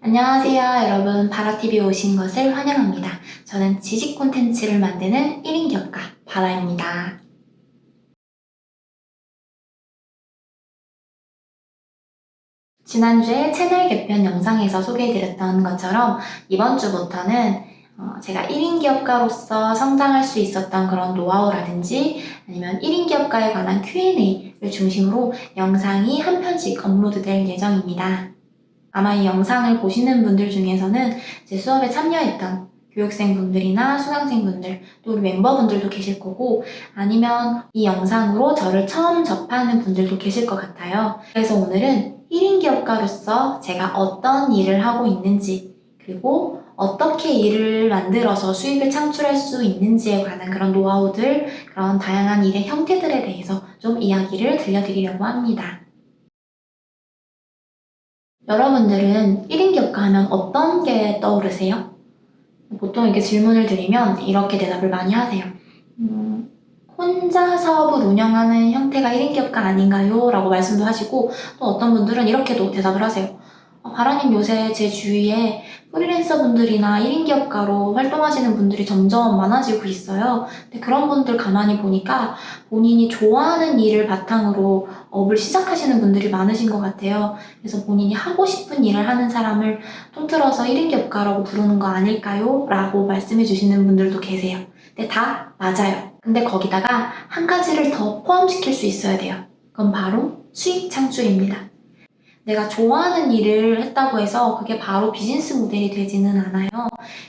안녕하세요, 여러분. 바라TV에 오신 것을 환영합니다. 저는 지식 콘텐츠를 만드는 1인 기업가 바라입니다. 지난주에 채널 개편 영상에서 소개해드렸던 것처럼 이번 주부터는 어, 제가 1인 기업가로서 성장할 수 있었던 그런 노하우라든지 아니면 1인 기업가에 관한 Q&A를 중심으로 영상이 한 편씩 업로드될 예정입니다. 아마 이 영상을 보시는 분들 중에서는 제 수업에 참여했던 교육생분들이나 수강생분들 또 우리 멤버분들도 계실 거고 아니면 이 영상으로 저를 처음 접하는 분들도 계실 것 같아요. 그래서 오늘은 1인 기업가로서 제가 어떤 일을 하고 있는지 그리고 어떻게 일을 만들어서 수익을 창출할 수 있는지에 관한 그런 노하우들, 그런 다양한 일의 형태들에 대해서 좀 이야기를 들려드리려고 합니다. 여러분들은 1인 기업가 하면 어떤 게 떠오르세요? 보통 이렇게 질문을 드리면 이렇게 대답을 많이 하세요. 음, 혼자 사업을 운영하는 형태가 1인 기업가 아닌가요? 라고 말씀도 하시고 또 어떤 분들은 이렇게도 대답을 하세요. 어, 바라님 요새 제 주위에 프리랜서 분들이나 1인 기업가로 활동하시는 분들이 점점 많아지고 있어요. 근데 그런 분들 가만히 보니까 본인이 좋아하는 일을 바탕으로 업을 시작하시는 분들이 많으신 것 같아요. 그래서 본인이 하고 싶은 일을 하는 사람을 통틀어서 1인 기업가라고 부르는 거 아닐까요? 라고 말씀해 주시는 분들도 계세요. 근데 다 맞아요. 근데 거기다가 한 가지를 더 포함시킬 수 있어야 돼요. 그건 바로 수익 창출입니다. 내가 좋아하는 일을 했다고 해서 그게 바로 비즈니스 모델이 되지는 않아요.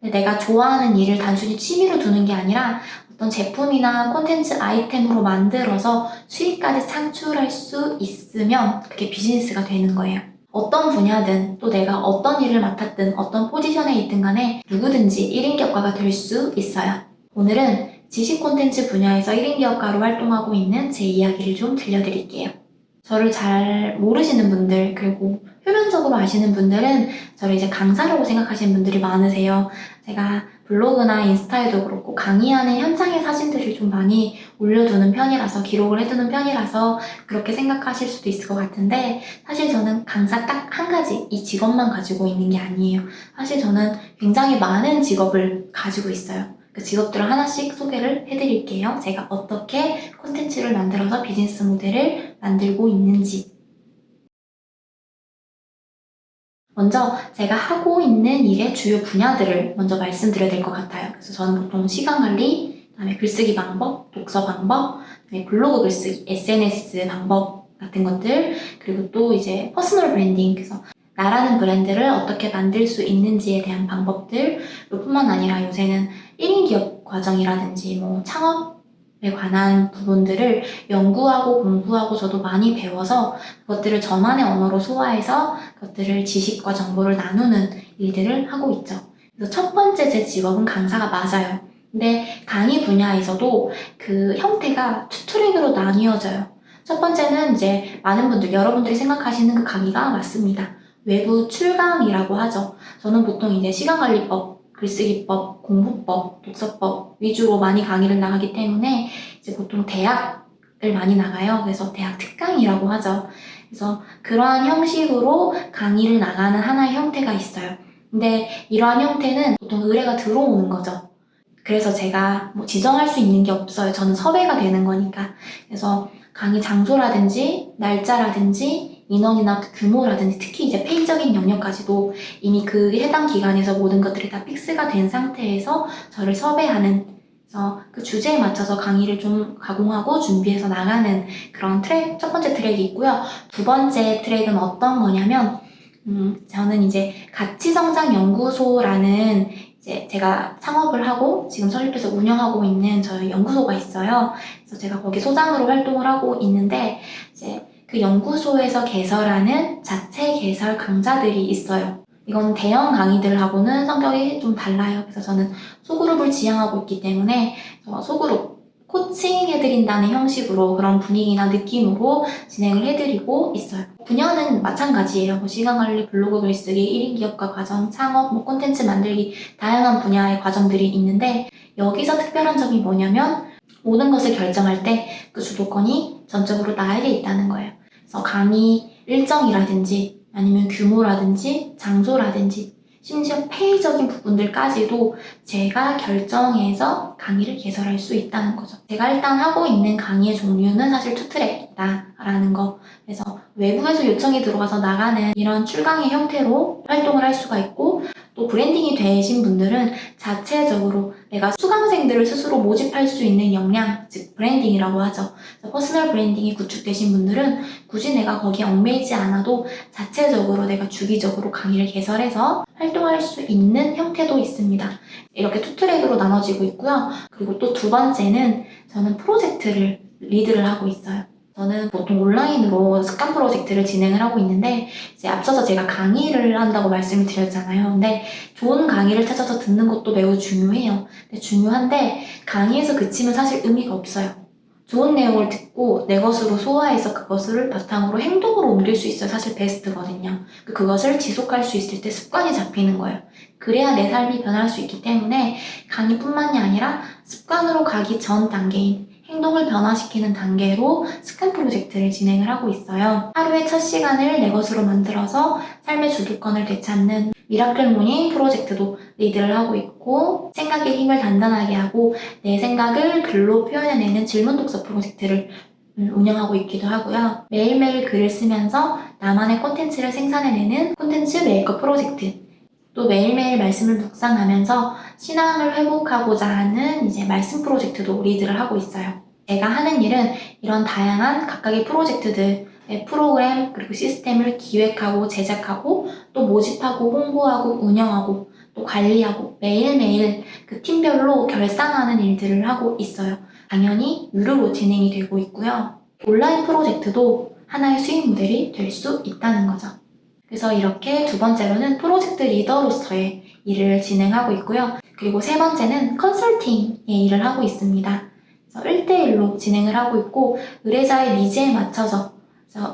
내가 좋아하는 일을 단순히 취미로 두는 게 아니라 어떤 제품이나 콘텐츠 아이템으로 만들어서 수익까지 창출할 수 있으면 그게 비즈니스가 되는 거예요. 어떤 분야든 또 내가 어떤 일을 맡았든 어떤 포지션에 있든 간에 누구든지 1인 기업가가 될 수 있어요. 오늘은 지식 콘텐츠 분야에서 1인 기업가로 활동하고 있는 제 이야기를 좀 들려드릴게요. 저를 잘 모르시는 분들, 그리고 표면적으로 아시는 분들은 저를 이제 강사라고 생각하시는 분들이 많으세요. 제가 블로그나 인스타에도 그렇고 강의하는 현장의 사진들을 좀 많이 올려두는 편이라서 기록을 해두는 편이라서 그렇게 생각하실 수도 있을 것 같은데 사실 저는 강사 딱 한 가지 이 직업만 가지고 있는 게 아니에요. 사실 저는 굉장히 많은 직업을 가지고 있어요. 그 직업들을 하나씩 소개를 해드릴게요. 제가 어떻게 콘텐츠를 만들어서 비즈니스 모델을 만들고 있는지. 먼저 제가 하고 있는 일의 주요 분야들을 먼저 말씀드려야 될 것 같아요. 그래서 저는 보통 시간 관리, 그다음에 글쓰기 방법, 독서 방법, 그다음에 블로그 글쓰기, SNS 방법 같은 것들, 그리고 또 이제 퍼스널 브랜딩, 그래서 나라는 브랜드를 어떻게 만들 수 있는지에 대한 방법들, 뿐만 아니라 요새는 1인 기업 과정이라든지 뭐 창업에 관한 부분들을 연구하고 공부하고 저도 많이 배워서 그것들을 저만의 언어로 소화해서 그것들을 지식과 정보를 나누는 일들을 하고 있죠. 그래서 첫 번째 제 직업은 강사가 맞아요. 근데 강의 분야에서도 그 형태가 투 트랙으로 나뉘어져요. 첫 번째는 이제 많은 분들, 여러분들이 생각하시는 그 강의가 맞습니다. 외부 출강이라고 하죠. 저는 보통 이제 시간관리법, 글쓰기법, 공부법, 독서법 위주로 많이 강의를 나가기 때문에 이제 보통 대학을 많이 나가요. 그래서 대학 특강이라고 하죠. 그래서 그러한 형식으로 강의를 나가는 하나의 형태가 있어요. 근데 이러한 형태는 보통 의뢰가 들어오는 거죠. 그래서 제가 뭐 지정할 수 있는 게 없어요. 저는 섭외가 되는 거니까. 그래서 강의 장소라든지 날짜라든지 인원이나 규모라든지 특히 이제 페이적인 영역까지도 이미 그 해당 기관에서 모든 것들이 다 픽스가 된 상태에서 저를 섭외하는 그 주제에 맞춰서 강의를 좀 가공하고 준비해서 나가는 그런 트랙 첫 번째 트랙이 있고요. 두 번째 트랙은 어떤 거냐면 음, 저는 이제 가치성장연구소라는 이제 제가 창업을 하고 지금 설립해서 운영하고 있는 저희 연구소가 있어요. 그래서 제가 거기 소장으로 활동을 하고 있는데 이제 그 연구소에서 개설하는 자체 개설 강좌들이 있어요. 이건 대형 강의들하고는 성격이 좀 달라요. 그래서 저는 소그룹을 지향하고 있기 때문에 어, 소그룹 코칭해드린다는 형식으로 그런 분위기나 느낌으로 진행을 해드리고 있어요. 분야는 마찬가지예요. 뭐 시간 관리, 블로그 글쓰기, 1인 기업가 과정, 창업, 뭐 콘텐츠 만들기 다양한 분야의 과정들이 있는데 여기서 특별한 점이 뭐냐면 모든 것을 결정할 때 그 주도권이 전적으로 나에게 있다는 거예요. 그래서 강의 일정이라든지 아니면 규모라든지 장소라든지 심지어 페이적인 부분들까지도 제가 결정해서 강의를 개설할 수 있다는 거죠. 제가 일단 하고 있는 강의의 종류는 사실 투트랙이다라는 거. 그래서 외부에서 요청이 들어와서 나가는 이런 출강의 형태로 활동을 할 수가 있고 또 브랜딩이 되신 분들은 자체적으로 내가 수강생들을 스스로 모집할 수 있는 역량, 즉 브랜딩이라고 하죠. 퍼스널 브랜딩이 구축되신 분들은 굳이 내가 거기에 얽매이지 않아도 자체적으로 내가 주기적으로 강의를 개설해서 활동할 수 있는 형태도 있습니다. 이렇게 투 트랙으로 나눠지고 있고요. 그리고 또 두 번째는 저는 프로젝트를 리드를 하고 있어요. 저는 보통 온라인으로 습관 프로젝트를 진행을 하고 있는데 이제 앞서서 제가 강의를 한다고 말씀을 드렸잖아요. 근데 좋은 강의를 찾아서 듣는 것도 매우 중요해요. 근데 중요한데 강의에서 그치면 사실 의미가 없어요. 좋은 내용을 듣고 내 것으로 소화해서 그것을 바탕으로 행동으로 옮길 수 있어야 사실 베스트거든요. 그것을 지속할 수 있을 때 습관이 잡히는 거예요. 그래야 내 삶이 변할 수 있기 때문에 강의뿐만이 아니라 습관으로 가기 전 단계인 행동을 변화시키는 단계로 습관 프로젝트를 진행을 하고 있어요. 하루의 첫 시간을 내 것으로 만들어서 삶의 주도권을 되찾는 미라클 모닝 프로젝트도 리드를 하고 있고 생각의 힘을 단단하게 하고 내 생각을 글로 표현해내는 질문 독서 프로젝트를 운영하고 있기도 하고요. 매일매일 글을 쓰면서 나만의 콘텐츠를 생산해내는 콘텐츠 메이커 프로젝트 또 매일매일 말씀을 묵상하면서 신앙을 회복하고자 하는 이제 말씀 프로젝트도 리드를 하고 있어요. 제가 하는 일은 이런 다양한 각각의 프로젝트들, 의 프로그램 그리고 시스템을 기획하고 제작하고 또 모집하고 홍보하고 운영하고 또 관리하고 매일매일 그 팀별로 결산하는 일들을 하고 있어요. 당연히 유료로 진행이 되고 있고요. 온라인 프로젝트도 하나의 수익 모델이 될 수 있다는 거죠. 그래서 이렇게 두 번째로는 프로젝트 리더로서의 일을 진행하고 있고요. 그리고 세 번째는 컨설팅의 일을 하고 있습니다. 그래서 1대1로 진행을 하고 있고 의뢰자의 니즈에 맞춰서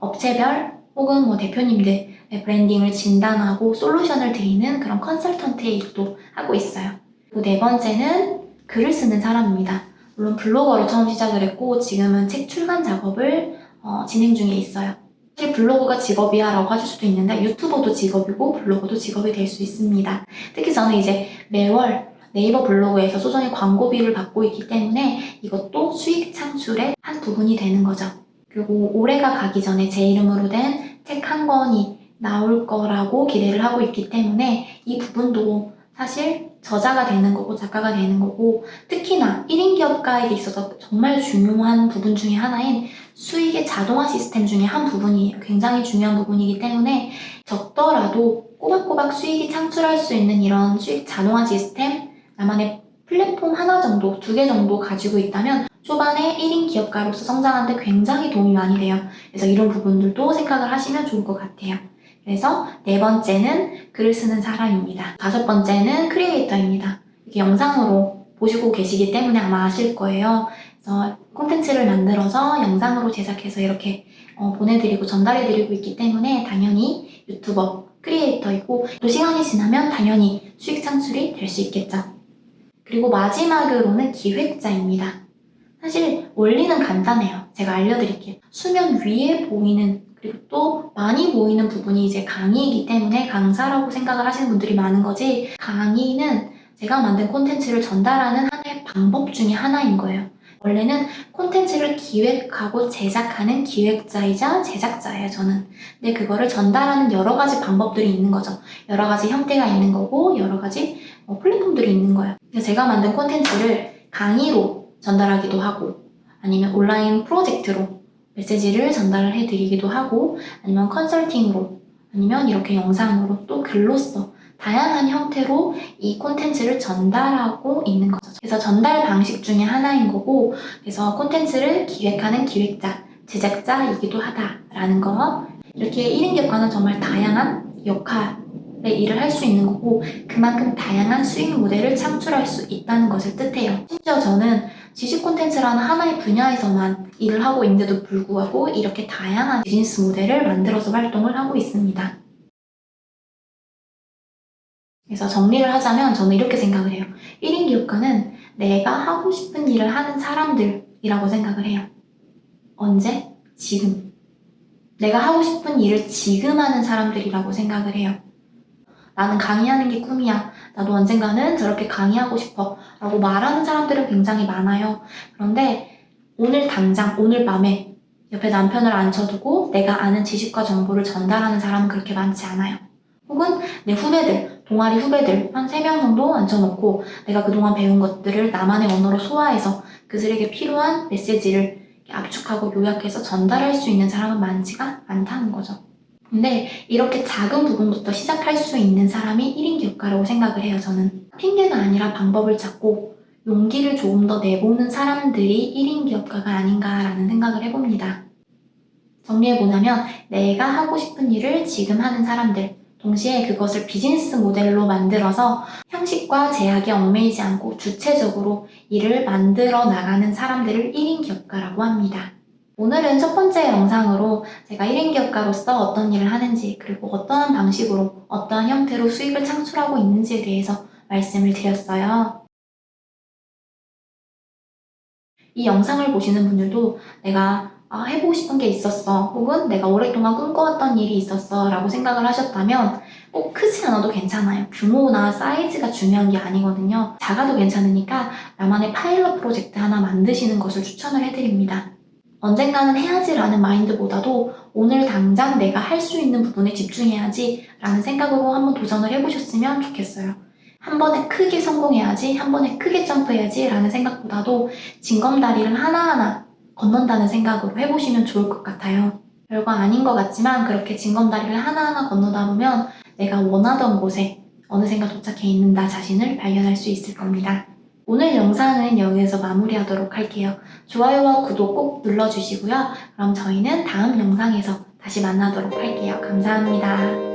업체별 혹은 뭐 대표님들의 브랜딩을 진단하고 솔루션을 드리는 그런 컨설턴트의 일도 하고 있어요. 그리고 네 번째는 글을 쓰는 사람입니다. 물론 블로거로 처음 시작을 했고 지금은 책 출간 작업을 어, 진행 중에 있어요. 블로그가 직업이야 라고 하실 수도 있는데 유튜버도 직업이고 블로그도 직업이 될 수 있습니다. 특히 저는 이제 매월 네이버 블로그에서 소정의 광고비를 받고 있기 때문에 이것도 수익 창출의 한 부분이 되는 거죠. 그리고 올해가 가기 전에 제 이름으로 된 책 한 권이 나올 거라고 기대를 하고 있기 때문에 이 부분도 사실 저자가 되는 거고 작가가 되는 거고 특히나 1인 기업가에게 있어서 정말 중요한 부분 중에 하나인 수익의 자동화 시스템 중에 한 부분이 굉장히 중요한 부분이기 때문에 적더라도 꼬박꼬박 수익이 창출할 수 있는 이런 수익 자동화 시스템 나만의 플랫폼 하나 정도, 두 개 정도 가지고 있다면 초반에 1인 기업가로서 성장하는데 굉장히 도움이 많이 돼요. 그래서 이런 부분들도 생각을 하시면 좋을 것 같아요. 그래서 네 번째는 글을 쓰는 사람입니다. 다섯 번째는 크리에이터입니다. 이게 영상으로 보시고 계시기 때문에 아마 아실 거예요. 그래서 콘텐츠를 만들어서 영상으로 제작해서 이렇게 어, 보내드리고 전달해드리고 있기 때문에 당연히 유튜버, 크리에이터이고 또 시간이 지나면 당연히 수익 창출이 될 수 있겠죠. 그리고 마지막으로는 기획자입니다. 사실 원리는 간단해요. 제가 알려드릴게요. 수면 위에 보이는 그리고 또 많이 보이는 부분이 이제 강의이기 때문에 강사라고 생각을 하시는 분들이 많은 거지 강의는 제가 만든 콘텐츠를 전달하는 하나의 방법 중에 하나인 거예요. 원래는 콘텐츠를 기획하고 제작하는 기획자이자 제작자예요, 저는. 근데 그거를 전달하는 여러 가지 방법들이 있는 거죠. 여러 가지 형태가 있는 거고, 여러 가지 어, 플랫폼들이 있는 거예요. 그래서 제가 만든 콘텐츠를 강의로 전달하기도 하고, 아니면 온라인 프로젝트로 메시지를 전달을 해드리기도 하고, 아니면 컨설팅으로, 아니면 이렇게 영상으로 또 글로써 다양한 형태로 이 콘텐츠를 전달하고 있는 거죠. 그래서 전달 방식 중에 하나인 거고, 그래서 콘텐츠를 기획하는 기획자, 제작자이기도 하다라는 거. 이렇게 1인 기업가는 정말 다양한 역할의 일을 할 수 있는 거고, 그만큼 다양한 수익 모델을 창출할 수 있다는 것을 뜻해요. 심지어 저는 지식 콘텐츠라는 하나의 분야에서만 일을 하고 있는데도 불구하고 이렇게 다양한 비즈니스 모델을 만들어서 활동을 하고 있습니다. 그래서 정리를 하자면 저는 이렇게 생각을 해요. 1인 기업가는 내가 하고 싶은 일을 하는 사람들이라고 생각을 해요. 언제? 지금. 내가 하고 싶은 일을 지금 하는 사람들이라고 생각을 해요. 나는 강의하는 게 꿈이야. 나도 언젠가는 저렇게 강의하고 싶어. 라고 말하는 사람들은 굉장히 많아요. 그런데 오늘 당장, 오늘 밤에 옆에 남편을 앉혀두고 내가 아는 지식과 정보를 전달하는 사람은 그렇게 많지 않아요. 혹은 내 후배들, 동아리 후배들 한 3명 정도 앉혀놓고 내가 그동안 배운 것들을 나만의 언어로 소화해서 그들에게 필요한 메시지를 압축하고 요약해서 전달할 수 있는 사람은 많지가 않다는 거죠. 근데 이렇게 작은 부분부터 시작할 수 있는 사람이 1인 기업가라고 생각을 해요, 저는. 핑계가 아니라 방법을 찾고 용기를 조금 더 내보는 사람들이 1인 기업가가 아닌가라는 생각을 해봅니다. 정리해보자면 내가 하고 싶은 일을 지금 하는 사람들, 동시에 그것을 비즈니스 모델로 만들어서 형식과 제약에 얽매이지 않고 주체적으로 일을 만들어 나가는 사람들을 1인 기업가라고 합니다. 오늘은 첫 번째 영상으로 제가 1인 기업가로서 어떤 일을 하는지 그리고 어떠한 방식으로 어떠한 형태로 수익을 창출하고 있는지에 대해서 말씀을 드렸어요. 이 영상을 보시는 분들도 내가 아, 해보고 싶은 게 있었어 혹은 내가 오랫동안 꿈꿔왔던 일이 있었어 라고 생각을 하셨다면 꼭 크지 않아도 괜찮아요. 규모나 사이즈가 중요한 게 아니거든요. 작아도 괜찮으니까 나만의 파일럿 프로젝트 하나 만드시는 것을 추천을 해드립니다. 언젠가는 해야지라는 마인드보다도 오늘 당장 내가 할 수 있는 부분에 집중해야지 라는 생각으로 한번 도전을 해보셨으면 좋겠어요. 한 번에 크게 성공해야지, 한 번에 크게 점프해야지 라는 생각보다도 징검다리를 하나하나 건넌다는 생각으로 해보시면 좋을 것 같아요. 별거 아닌 것 같지만 그렇게 징검다리를 하나하나 건너다 보면 내가 원하던 곳에 어느샌가 도착해 있는 나 자신을 발견할 수 있을 겁니다. 오늘 영상은 여기에서 마무리하도록 할게요. 좋아요와 구독 꼭 눌러주시고요. 그럼 저희는 다음 영상에서 다시 만나도록 할게요. 감사합니다.